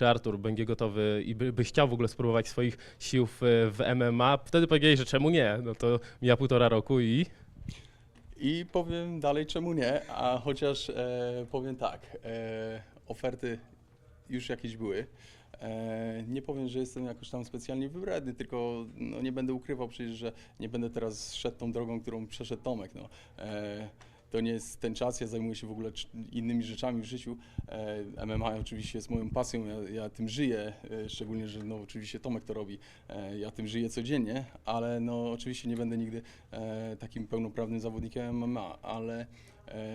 czy Artur będzie gotowy i by, byś chciał w ogóle spróbować swoich sił w, w MMA, wtedy powiedzieli, że czemu nie? No to mija półtora roku i I powiem dalej, czemu nie, a chociaż e, powiem tak, e, oferty już jakieś były. E, nie powiem, że jestem jakoś tam specjalnie wybredny, tylko no, nie będę ukrywał przecież, że nie będę teraz szedł tą drogą, którą przeszedł Tomek. No. E, to nie jest ten czas, ja zajmuję się w ogóle innymi rzeczami w życiu. E, MMA oczywiście jest moją pasją, ja, ja tym żyję, e, szczególnie, że no, oczywiście Tomek to robi. E, ja tym żyję codziennie, ale no, oczywiście nie będę nigdy takim pełnoprawnym zawodnikiem MMA, ale,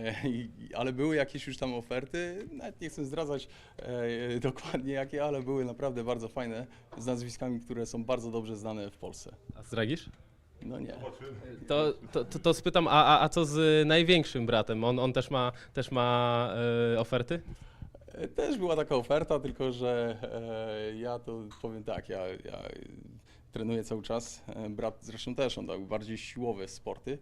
ale były jakieś już tam oferty, nawet nie chcę zdradzać dokładnie jakie, ale były naprawdę bardzo fajne, z nazwiskami, które są bardzo dobrze znane w Polsce. a zdradzisz? No nie. To, to, to, to spytam, a, a, a co z największym bratem? On, on też ma, też ma e, oferty? E, Też była taka oferta, tylko że e, ja to powiem tak, ja, ja trenuję cały czas. E, Brat zresztą też, on dał bardziej siłowe sporty,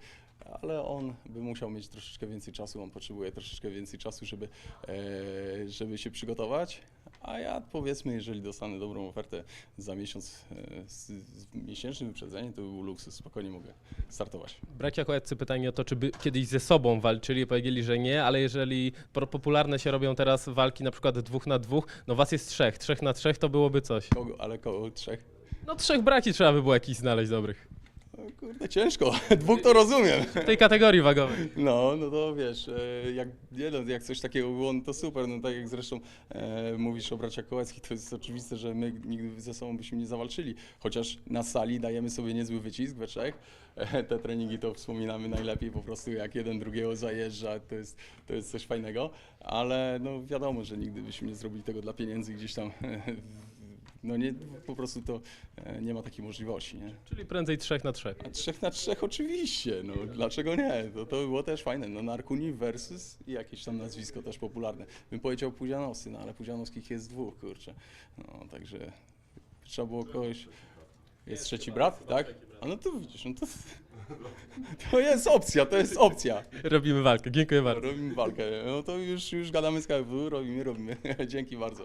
ale on by musiał mieć troszeczkę więcej czasu, on potrzebuje troszeczkę więcej czasu, żeby, e, żeby się przygotować. A ja powiedzmy, jeżeli dostanę dobrą ofertę za miesiąc e, z, z miesięcznym wyprzedzeniem, to był luksus, spokojnie mogę startować. Bracia Kołeccy pytanie o to, czy by kiedyś ze sobą walczyli, powiedzieli, że nie, ale jeżeli popularne się robią teraz walki na przykład dwóch na dwóch, no was jest trzech, trzech na trzech to byłoby coś. Kogo, ale koło trzech? No trzech braci trzeba by było jakiś znaleźć dobrych. O, kurde, ciężko. Dwóch to rozumiem. W tej kategorii wagowej. No, no to wiesz, e, jak, no, jak coś takiego było, no to super, no tak jak zresztą e, mówisz o braciach Kołeckich, to jest oczywiste, że my nigdy ze sobą byśmy nie zawalczyli, chociaż na sali dajemy sobie niezły wycisk we trzech, e, te treningi to wspominamy najlepiej po prostu jak jeden drugiego zajeżdża, to jest, to jest coś fajnego, ale no wiadomo, że nigdy byśmy nie zrobili tego dla pieniędzy gdzieś tam, no nie, po prostu to e, nie ma takiej możliwości, nie? Czyli prędzej trzech na trzech. A trzech na trzech oczywiście, no dlaczego nie? To, to było też fajne. No Narkuni versus i jakieś tam nazwisko też popularne. Bym powiedział Pudzianosy, no ale Pudzianowskich jest dwóch, kurczę. No także trzeba było kogoś... Jest trzeci brat, tak? A no to widzisz, no to... To jest opcja, to jest opcja. Robimy walkę. Dziękuję bardzo. Robimy walkę. No to już, już gadamy z KFW, robimy, robimy. Dzięki bardzo.